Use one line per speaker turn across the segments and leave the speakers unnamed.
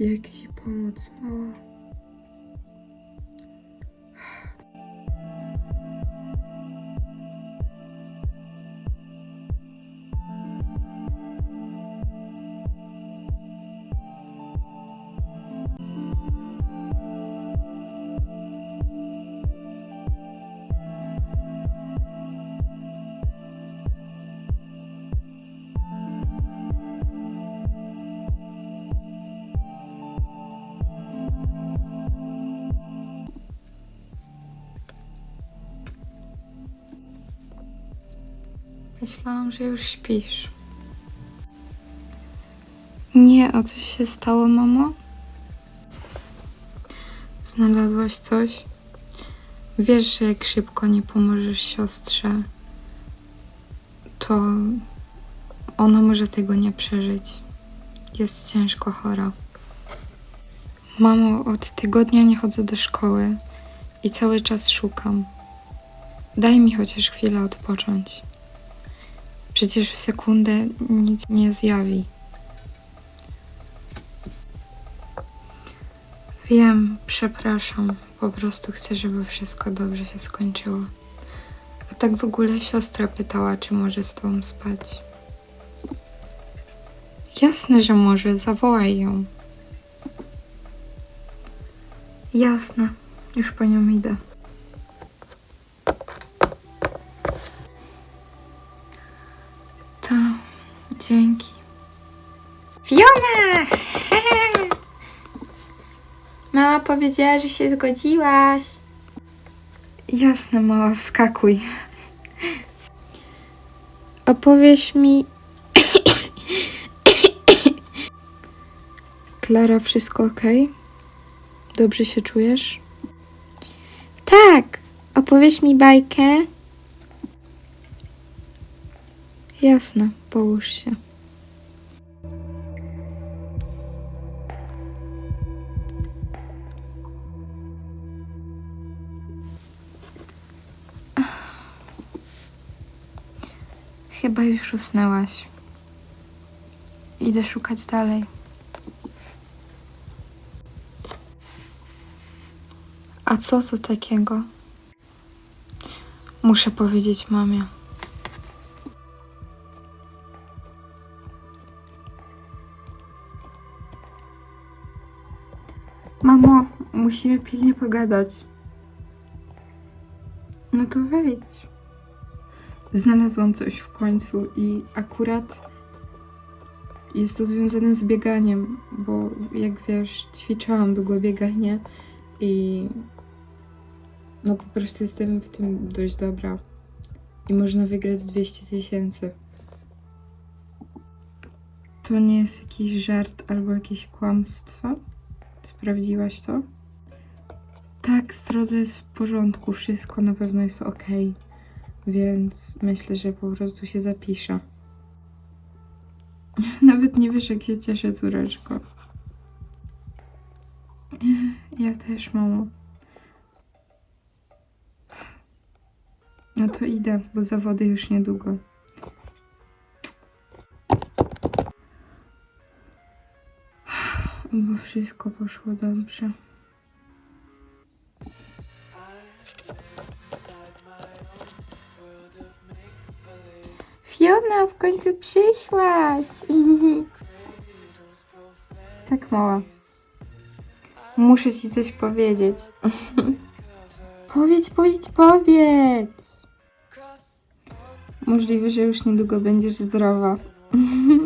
Jak ci pomóc, mała? Myślałam, że już śpisz. Nie, a coś się stało, mamo? Znalazłaś coś? Wiesz, że jak szybko nie pomożesz siostrze, to ona może tego nie przeżyć. Jest ciężko chora. Mamo, od tygodnia nie chodzę do szkoły i cały czas szukam. Daj mi chociaż chwilę odpocząć. Przecież w sekundę nic nie zjawi. Wiem, przepraszam. Po prostu chcę, żeby wszystko dobrze się skończyło. A tak w ogóle siostra pytała, czy może z tobą spać. Jasne, że może. Zawołaj ją. Jasne. Już po nią idę. To dzięki. Fiona! Mama powiedziała, że się zgodziłaś. Jasne, mała, wskakuj. Opowiesz mi. Klara, wszystko ok? Dobrze się czujesz? Tak. Opowiesz mi bajkę? Jasne, połóż się. Chyba już usnęłaś. Idę szukać dalej. A co to takiego? Muszę powiedzieć mamie. Mamo, musimy pilnie pogadać. No to wejdź. Znalazłam coś w końcu i akurat jest to związane z bieganiem, bo jak wiesz, ćwiczyłam długo bieganie i no po prostu jestem w tym dość dobra. I można wygrać 200 tysięcy. To nie jest jakiś żart albo jakieś kłamstwo? Sprawdziłaś to? Tak, Stroda jest w porządku, wszystko na pewno jest ok. Więc myślę, że po prostu się zapiszę. Nawet nie wiesz, jak się cieszę, córeczko. Ja też, mamo. No to idę, bo zawody już niedługo. Wszystko poszło dobrze. Fiona, w końcu przyszłaś. tak mała. Muszę ci coś powiedzieć. powiedz, powiedz, powiedz. Możliwe, że już niedługo będziesz zdrowa.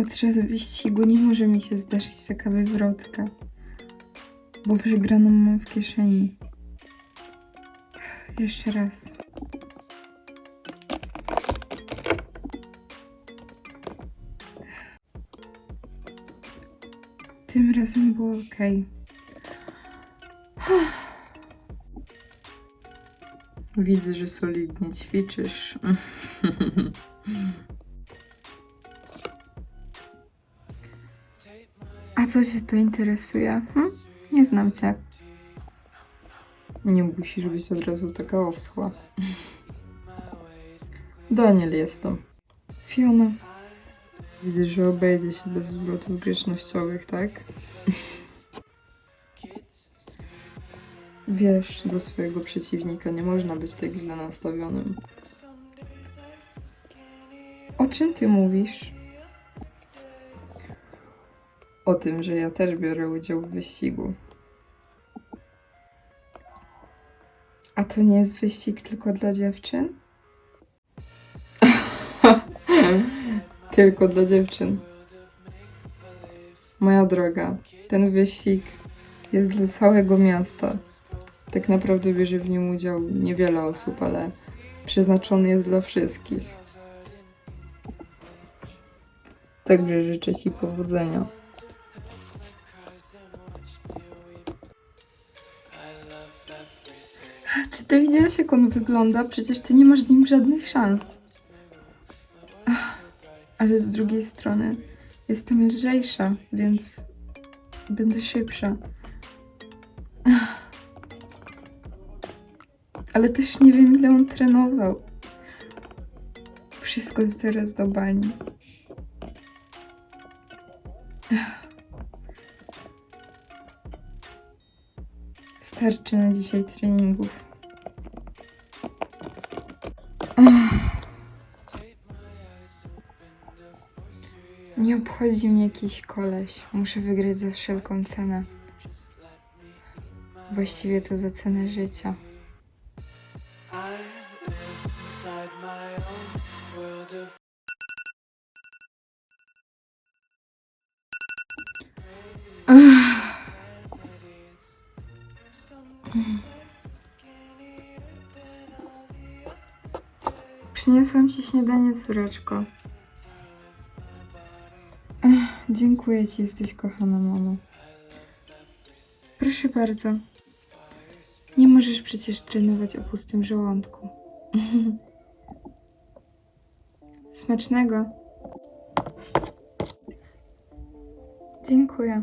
Podczas wyścigu nie może mi się zdarzyć taka wywrotka, bo przegraną mam w kieszeni. Jeszcze raz. Tym razem było ok. Widzę, że solidnie ćwiczysz. co cię to interesuje? Hm? Nie znam cię. Nie musisz być od razu taka oschła. Daniel jestem. Fiona. Widzę, że obejdzie się bez zwrotów grzecznościowych, tak? Wiesz, do swojego przeciwnika nie można być tak źle nastawionym. O czym ty mówisz? O tym, że ja też biorę udział w wyścigu. A to nie jest wyścig tylko dla dziewczyn? tylko dla dziewczyn. Moja droga, ten wyścig jest dla całego miasta. Tak naprawdę bierze w nim udział niewiele osób, ale przeznaczony jest dla wszystkich. Także życzę Ci powodzenia. Czy ty widziałeś, jak on wygląda? Przecież ty nie masz z nim żadnych szans. Ach, Ale z drugiej strony jestem lżejsza, więc będę szybsza. Ach. Ale też nie wiem, ile on trenował. Wszystko jest teraz do bani. Starczy na dzisiaj treningów. Nie obchodzi mnie jakiś koleś. Muszę wygrać za wszelką cenę. Właściwie to za cenę życia.
I
Przyniosłam ci śniadanie, córeczko. Ech, dziękuję ci, jesteś kochana mamo. Proszę bardzo. Nie możesz przecież trenować o pustym żołądku. Smacznego. Dziękuję.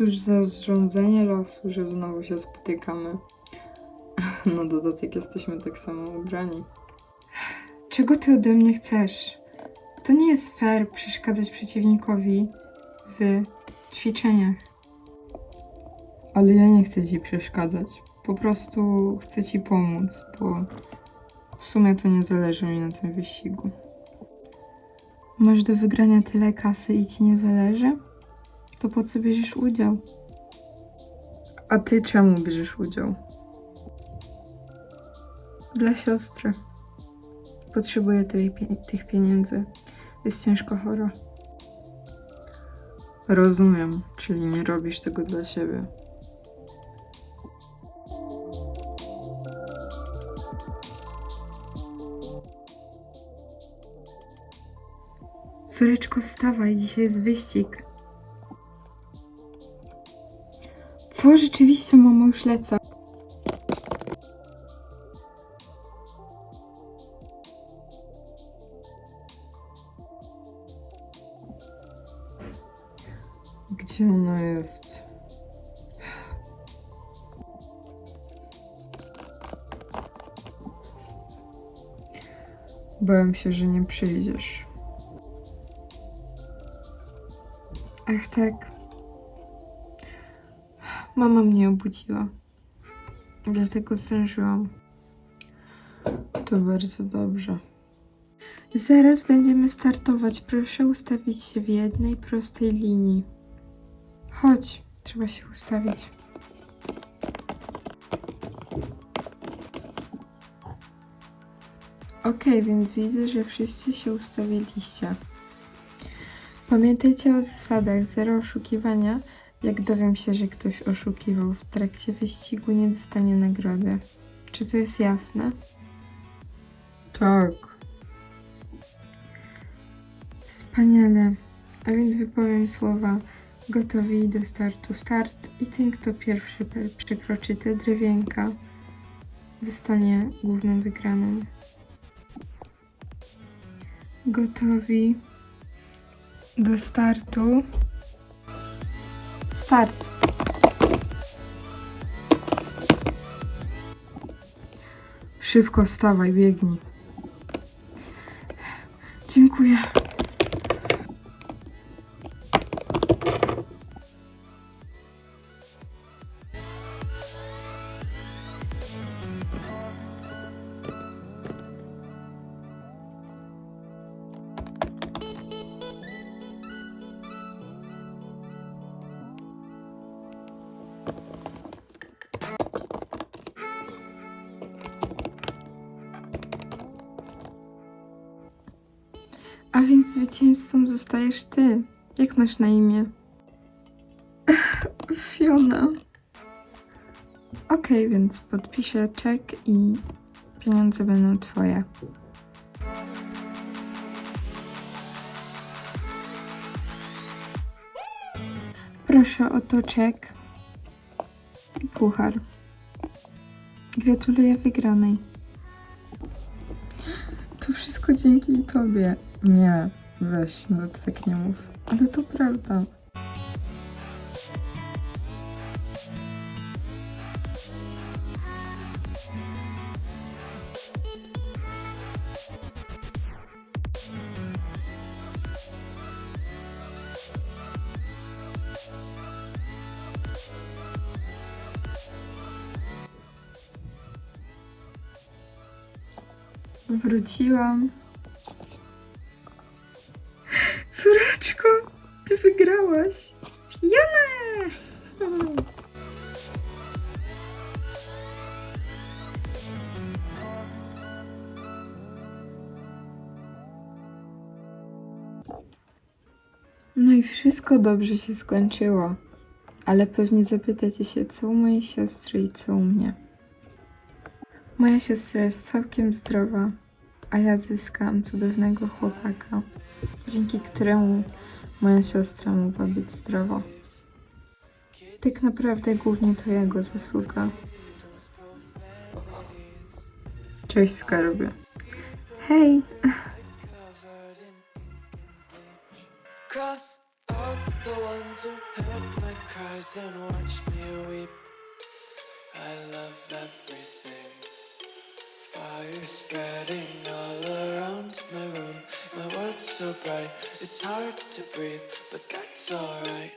Cóż za zrządzenie losu, że znowu się spotykamy. Na dodatek jesteśmy tak samo ubrani. Czego ty ode mnie chcesz? To nie jest fair przeszkadzać przeciwnikowi w ćwiczeniach. Ale ja nie chcę ci przeszkadzać. Po prostu chcę ci pomóc, bo w sumie to nie zależy mi na tym wyścigu. Masz do wygrania tyle kasy i ci nie zależy? To po co bierzesz udział? A ty czemu bierzesz udział? Dla siostry. Potrzebuję tej, tych pieniędzy. Jest ciężko chora. Rozumiem, czyli nie robisz tego dla siebie. Córeczko, wstawaj, dzisiaj jest wyścig. Co rzeczywiście, mamo, już lecę. Gdzie ona jest? Bałem się, że nie przyjdziesz. Ach tak. Mama mnie obudziła. Dlatego zdążyłam. To bardzo dobrze. Zaraz będziemy startować. Proszę ustawić się w jednej prostej linii. Chodź, trzeba się ustawić. Ok, więc widzę, że wszyscy się ustawiliście. Pamiętajcie o zasadach zero oszukiwania. Jak dowiem się, że ktoś oszukiwał w trakcie wyścigu, nie dostanie nagrody. Czy to jest jasne? Tak. Wspaniale. A więc wypowiem słowa gotowi do startu. Start i ten, kto pierwszy przekroczy te drewienka, zostanie główną wygraną. Gotowi do startu. Start. Szybko wstawaj, biegnij. Dziękuję. Więc zwycięzcą zostajesz ty. Jak masz na imię? Fiona. Okej, więc podpiszę czek i pieniądze będą twoje. Proszę oto czek i puchar. Gratuluję wygranej. Wszystko dzięki tobie. Nie, weź, no tak nie mów. Ale to prawda. Wróciłam. Córeczko, ty wygrałaś. Fiona! No i wszystko dobrze się skończyło. Ale pewnie zapytacie się, co u mojej siostry i co u mnie. Moja siostra jest całkiem zdrowa, a ja zyskałam cudownego chłopaka, dzięki któremu moja siostra mogła być zdrowa. Tak naprawdę głównie to jego zasługa. Cześć skarbie. Hej!
Cross out the ones who heard my cries and watched me weep. I love everything. Fire spreading all around my room. My world's so bright, it's hard to breathe, but that's alright.